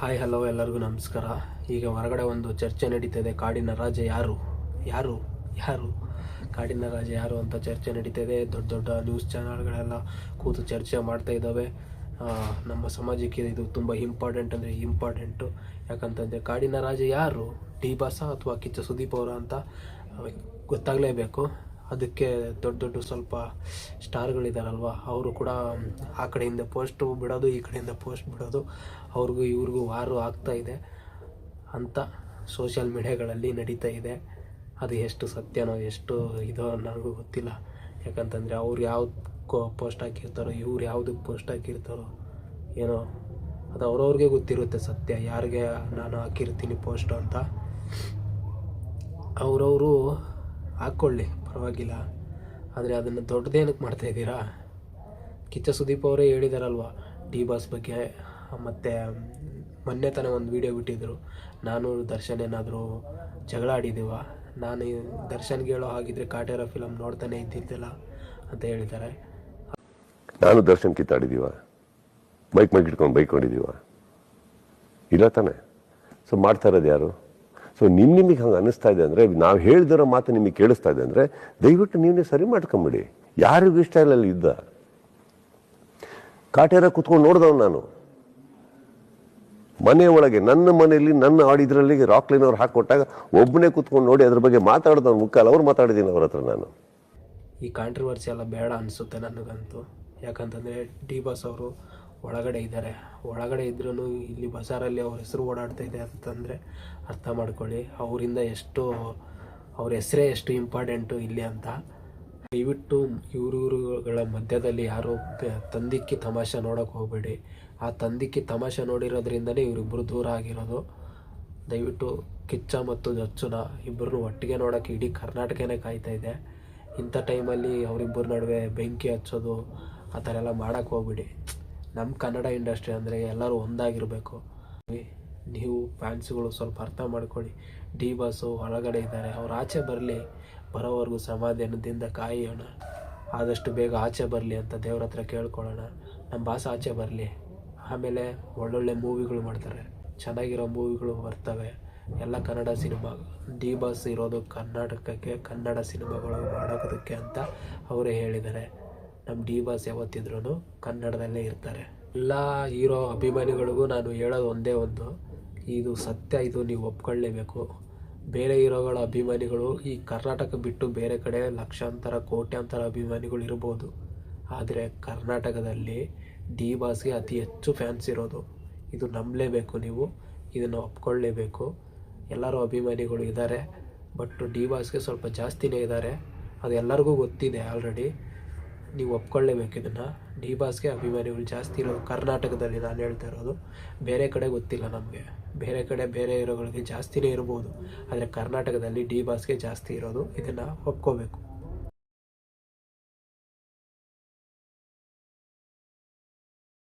Hi hello ಎಲ್ಲರಿಗೂ ನಮಸ್ಕಾರ. ಈಗ ಹೊರಗಡೆ ಒಂದು ಚರ್ಚೆ ನಡೀತಿದೆ. ಕಾಡಿನ ರಾಜ ಯಾರು? ಯಾರು? ಯಾರು? ಕಾಡಿನ ರಾಜ ಯಾರು ಅಂತ ಚರ್ಚೆ ನಡೀತಿದೆ. ದೊಡ್ಡ ದೊಡ್ಡ ನ್ಯೂಸ್ ಚಾನಲ್ಗಳೆಲ್ಲ ಕೂತು ಚರ್ಚೆ ಮಾಡ್ತಾ ಇದ್ದಾವೆ. ನಮ್ಮ ಸಮಾಜಕ್ಕೆ ಇದು ತುಂಬ ಇಂಪಾರ್ಟೆಂಟ್ ಅಂದರೆ ಇಂಪಾರ್ಟೆಂಟು ಯಾಕಂತಂದರೆ ಕಾಡಿನ ರಾಜ ಯಾರು? ಡಿ ಬಾಸ ಅಥವಾ ಕಿಚ್ಚ ಸುದೀಪ್ ಅವರ ಅಂತ? ಗೊತ್ತಾಗಲೇಬೇಕು. ಅದಕ್ಕೆ ದೊಡ್ಡ ದೊಡ್ಡ ಸ್ವಲ್ಪ ಸ್ಟಾರ್ಗಳಿದಾರಲ್ವ, ಅವರು ಕೂಡ ಆ ಕಡೆಯಿಂದ ಪೋಸ್ಟು ಬಿಡೋದು, ಈ ಕಡೆಯಿಂದ ಪೋಸ್ಟ್ ಬಿಡೋದು, ಅವ್ರಿಗೂ ಇವ್ರಿಗೂ ವಾರು ಆಗ್ತಾ ಇದೆ ಅಂತ ಸೋಷಿಯಲ್ ಮೀಡಿಯಾಗಳಲ್ಲಿ ನಡೀತಾ ಇದೆ. ಅದು ಎಷ್ಟು ಸತ್ಯನೋ, ಎಷ್ಟು ಇದೋ ನನಗೂ ಗೊತ್ತಿಲ್ಲ. ಯಾಕಂತಂದರೆ ಅವ್ರು ಯಾವ್ದು ಪೋಸ್ಟ್ ಹಾಕಿರ್ತಾರೋ, ಇವ್ರು ಯಾವುದಕ್ಕೆ ಪೋಸ್ಟ್ ಹಾಕಿರ್ತಾರೋ, ಏನೋ ಅದು ಅವ್ರವ್ರಿಗೆ ಗೊತ್ತಿರುತ್ತೆ ಸತ್ಯ. ಯಾರಿಗೆ ನಾನು ಹಾಕಿರ್ತೀನಿ ಪೋಸ್ಟು ಅಂತ, ಅವರವರು ಹಾಕ್ಕೊಳ್ಳಿ ಪರವಾಗಿಲ್ಲ. ಆದರೆ ಅದನ್ನು ದೊಡ್ಡದೇನಕ್ಕೆ ಮಾಡ್ತಾ ಇದ್ದೀರಾ? ಕಿಚ್ಚ ಸುದೀಪ್ ಅವರೇ ಹೇಳಿದಾರಲ್ವ, ಡಿ ಬಾಸ್ ಬಗ್ಗೆ. ಮತ್ತು ಮೊನ್ನೆ ತಾನೇ ಒಂದು ವಿಡಿಯೋ ಬಿಟ್ಟಿದ್ದರು ನಾನು ದರ್ಶನ್ ಏನಾದರೂ ಜಗಳ ಆಡಿದ್ದೀವ ನಾನು ದರ್ಶನ್ಗೆ ಹೇಳೋ ಹಾಗಿದ್ರೆ ಕಾಟೇರ ಫಿಲಮ್ ನೋಡ್ತಾನೆ ಇದ್ದಿದ್ದಿಲ್ಲ ಅಂತ ಹೇಳಿದ್ದಾರೆ. ನಾನು ದರ್ಶನ್ ಕಿತ್ತಾಡಿದೀವ? ಬೈಕ್ ಮೈಕ್ ಇಟ್ಕೊಂಡು ಬೈಕೊಂಡಿದೀವ? ಇಲ್ಲ ತಾನೆ. ಸೊ ಮಾಡ್ತಾ ಇರೋದು ಯಾರು? ಸೊ ನಿಮ್ಮ ನಿಮಗೆ ಹಂಗೆ ಅನ್ನಿಸ್ತಾ ಇದೆ ಅಂದರೆ, ನಾವು ಹೇಳಿದಿರೋ ಮಾತು ನಿಮಗೆ ಕೇಳಿಸ್ತಾ ಇದೆ ಅಂದರೆ, ದಯವಿಟ್ಟು ನೀವೇ ಸರಿ ಮಾಡ್ಕೊಂಬಿಡಿ. ಯಾರಿಗೂ ಇಷ್ಟ ಇಲ್ಲ ಅಲ್ಲಿ ಇದ್ದ ಕಾಟೇರ ಕುತ್ಕೊಂಡು ನೋಡ್ದವ್ ನಾನು. ಮನೆ ಒಳಗೆ, ನನ್ನ ಮನೆಯಲ್ಲಿ, ನನ್ನ ಆಡಿದ್ರಲ್ಲಿ ರಾಕ್ಲೈನ್ ಅವ್ರು ಹಾಕಿಕೊಟ್ಟಾಗ ಒಬ್ಬನೇ ಕುತ್ಕೊಂಡು ನೋಡಿ ಅದ್ರ ಬಗ್ಗೆ ಮಾತಾಡ್ದವ್ನು ಮುಕ್ಕಾಲ ಅವ್ರು ಮಾತಾಡಿದ್ದೀನಿ ಅವ್ರ ಹತ್ರ ನಾನು. ಈ ಕಾಂಟ್ರವರ್ಸಿ ಎಲ್ಲ ಬೇಡ ಅನಿಸುತ್ತೆ ನನಗಂತೂ. ಯಾಕಂತಂದರೆ ಡಿ ಬಾಸ್ ಅವರು ಒಳಗಡೆ ಇದ್ದಾರೆ. ಒಳಗಡೆ ಇದ್ರೂ ಇಲ್ಲಿ ಬಜಾರಲ್ಲಿ ಅವ್ರ ಹೆಸರು ಓಡಾಡ್ತಾ ಇದೆ ಅಂತಂದರೆ ಅರ್ಥ ಮಾಡ್ಕೊಳ್ಳಿ. ಅವರಿಂದ ಎಷ್ಟು, ಅವ್ರ ಹೆಸರೇ ಎಷ್ಟು ಇಂಪಾರ್ಟೆಂಟು ಇಲ್ಲಿ ಅಂತ. ದಯವಿಟ್ಟು ಇವ್ರಿವ್ರುಗಳ ಮಧ್ಯದಲ್ಲಿ ಯಾರು ತಂದಿಕ್ಕಿ ತಮಾಷೆ ನೋಡೋಕೆ ಹೋಗಬೇಡಿ. ಆ ತಂದಿಕ್ಕಿ ತಮಾಷೆ ನೋಡಿರೋದ್ರಿಂದಲೇ ಇವರಿಬ್ಬರು ದೂರ ಆಗಿರೋದು. ದಯವಿಟ್ಟು ಕಿಚ್ಚ ಮತ್ತು ಜಚ್ಚುನ ಇಬ್ಬರನ್ನು ಒಟ್ಟಿಗೆ ನೋಡೋಕ್ಕೆ ಇಡೀ ಕರ್ನಾಟಕನೇ ಕಾಯ್ತಾ ಇದೆ. ಇಂಥ ಟೈಮಲ್ಲಿ ಅವರಿಬ್ಬರ ನಡುವೆ ಬೆಂಕಿ ಹಚ್ಚೋದು, ಆ ಥರ ಎಲ್ಲ ಮಾಡೋಕ್ಕೆ ಹೋಗ್ಬಿಡಿ. ನಮ್ಮ ಕನ್ನಡ ಇಂಡಸ್ಟ್ರಿ ಅಂದರೆ ಎಲ್ಲರೂ ಒಂದಾಗಿರಬೇಕು. ನೀವು ಫ್ಯಾನ್ಸ್ಗಳು ಸ್ವಲ್ಪ ಅರ್ಥ ಮಾಡ್ಕೊಳ್ಳಿ. ಡಿ ಬಾಸು ಒಳಗಡೆ ಇದ್ದಾರೆ. ಅವ್ರು ಆಚೆ ಬರಲಿ, ಬರೋವರೆಗೂ ಸಮಾಧಾನದಿಂದ ಕಾಯೋಣ. ಆದಷ್ಟು ಬೇಗ ಆಚೆ ಬರಲಿ ಅಂತ ದೇವ್ರ ಹತ್ರ ಕೇಳ್ಕೊಳ್ಳೋಣ. ನಮ್ಮ ಭಾಷೆ ಆಚೆ ಬರಲಿ. ಆಮೇಲೆ ಒಳ್ಳೊಳ್ಳೆ ಮೂವಿಗಳು ಮಾಡ್ತಾರೆ. ಚೆನ್ನಾಗಿರೋ ಮೂವಿಗಳು ಬರ್ತವೆ. ಎಲ್ಲ ಕನ್ನಡ ಸಿನಿಮಾ. ಡಿ ಬಾಸ್ ಇರೋದು ಕರ್ನಾಟಕಕ್ಕೆ, ಕನ್ನಡ ಸಿನಿಮಾಗಳು ಮಾಡೋದಕ್ಕೆ ಅಂತ ಅವರೇ ಹೇಳಿದ್ದಾರೆ. ನಮ್ಮ ಡಿ ಬಾಸ್ ಯಾವತ್ತಿದ್ರೂ ಕನ್ನಡದಲ್ಲೇ ಇರ್ತಾರೆ. ಎಲ್ಲ ಹೀರೋ ಅಭಿಮಾನಿಗಳಿಗೂ ನಾನು ಹೇಳೋದು ಒಂದೇ ಒಂದು, ಇದು ಸತ್ಯ, ಇದು ನೀವು ಒಪ್ಕೊಳ್ಳೇಬೇಕು. ಬೇರೆ ಹೀರೋಗಳ ಅಭಿಮಾನಿಗಳು ಈ ಕರ್ನಾಟಕ ಬಿಟ್ಟು ಬೇರೆ ಕಡೆ ಲಕ್ಷಾಂತರ, ಕೋಟ್ಯಾಂತರ ಅಭಿಮಾನಿಗಳು ಇರ್ಬೋದು. ಆದರೆ ಕರ್ನಾಟಕದಲ್ಲಿ ಡಿ ಬಾಸ್ಗೆ ಅತಿ ಹೆಚ್ಚು ಫ್ಯಾನ್ಸ್ ಇರೋದು. ಇದು ನಂಬಲೇಬೇಕು ನೀವು, ಇದನ್ನು ಒಪ್ಕೊಳ್ಳೇಬೇಕು. ಎಲ್ಲರೂ ಅಭಿಮಾನಿಗಳು ಇದ್ದಾರೆ, ಬಟ್ ಡಿ ಬಾಸ್ಗೆ ಸ್ವಲ್ಪ ಜಾಸ್ತಿನೇ ಇದ್ದಾರೆ. ಅದು ಎಲ್ಲರಿಗೂ ಗೊತ್ತಿದೆ ಆಲ್ರೆಡಿ. ನೀವು ಒಪ್ಕೊಳ್ಳೇಬೇಕು ಇದನ್ನು. ಡಿ ಬಾಸ್ಗೆ ಅಭಿಮಾನಿಗಳು ಜಾಸ್ತಿ ಇರೋದು ಕರ್ನಾಟಕದಲ್ಲಿ ನಾನು ಹೇಳ್ತಾ ಇರೋದು. ಬೇರೆ ಕಡೆ ಗೊತ್ತಿಲ್ಲ ನಮಗೆ. ಬೇರೆ ಕಡೆ ಬೇರೆ ಇರೋಗಳಿಗೆ ಜಾಸ್ತಿನೇ ಇರ್ಬೋದು. ಆದರೆ ಕರ್ನಾಟಕದಲ್ಲಿ ಡಿ ಬಾಸ್ಗೆ ಜಾಸ್ತಿ ಇರೋದು. ಇದನ್ನು ಒಪ್ಕೋಬೇಕು.